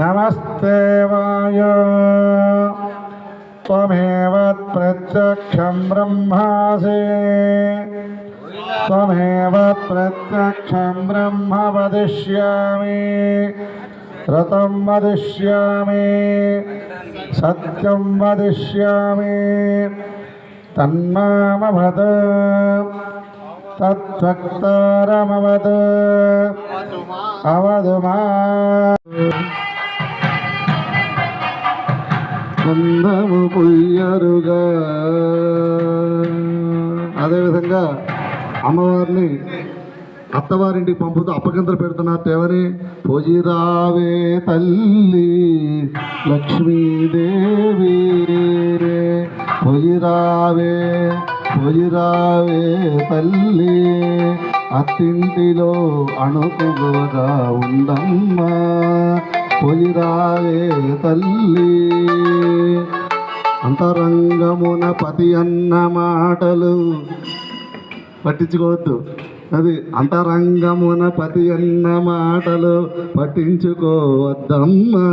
नमस्ते वाय त्वमेव प्रत्यक्षं ब्रह्मासि त्वमेव प्रत्यक्षं ब्रह्म वदिष्यामि ऋतं वदिष्यामि सत्यं वदिष्यामि तन्मामवद तद्वक्तारमवद अवधु కందము పొయ్యరుగా. అదేవిధంగా అమ్మవారిని అత్తవారింటికి పంపుతూ అప్పగింతలు పెడుతున్నారు ఎవరి పొజిరావే తల్లి లక్ష్మీదేవి పొజిరావే పొజిరావే తల్లి అత్తింటిలో అణుకుగా ఉండమ్మా పొజిరావే తల్లి. అంతరంగమున పతి అన్న మాటలు పట్టించుకోవద్దు. అది అంతరంగమున పతి అన్న మాటలు పట్టించుకోవద్దమ్మా.